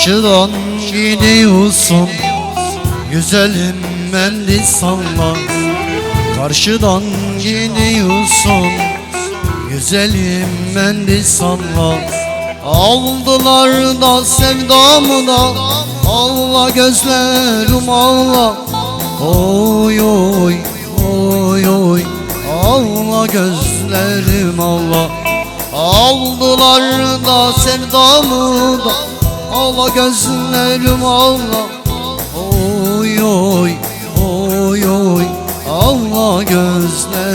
Karşıdan gidiyorsun Güzelim mendil salla Karşıdan gidiyorsun Güzelim mendil salla Aldılar da sevdamı da Allah gözlerim Allah. Oy oy oy oy Allah gözlerim Allah. Aldılar da sevdamı da Allah gözlerim Allah Oy oy oy oy. Allah gözlerim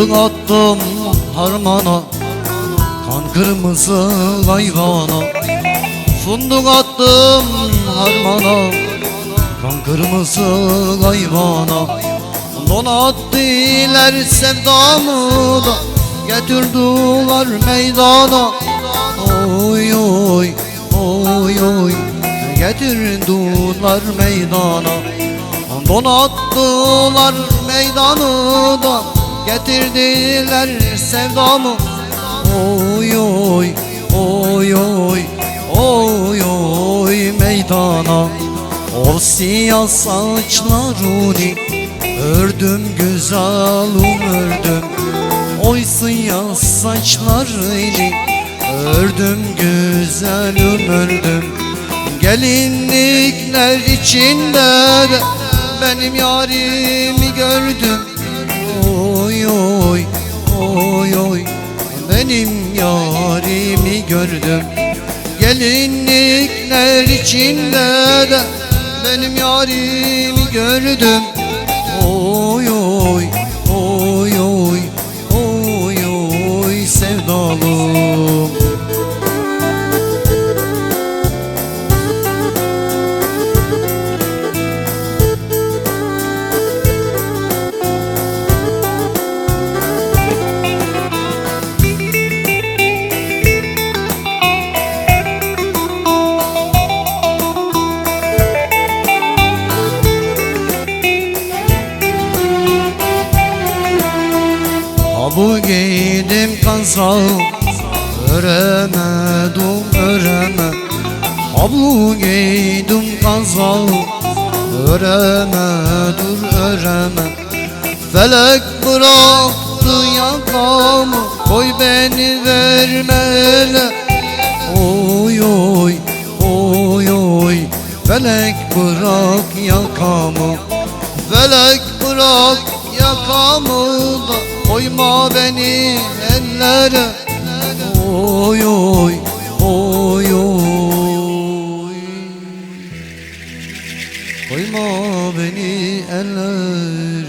Fındık attım harmana Kan kırmızı hayvana. Fındık attım harmana Kan kırmızı hayvana. Donattılar sevdamı da Getirdiler meydana. Oy oy oy oy Getirdiler meydana. Donattılar meydanı da Getirdiler sevdamı. Oy oy oy oy oy oy meydana. O siyah saçlarını Ördüm güzelim ördüm Oy siyah saçlarını Ördüm güzelim ördüm Gelinlikler içinde de benim yarimi gördüm Oy oy oy benim yarimi gördüm. Gelinlikler içinde de benim yarimi gördüm Abu giydim kansa Öremedim öreme Abu giydim kansa Öreme dur öreme. Felek bıraktı yakamı Koy beni verme ele Oy oy oy oy Felek bırak yakamı. Felek bırak yakamı Koyma beni ellere. Oy oy oy oy. Koyma beni ellere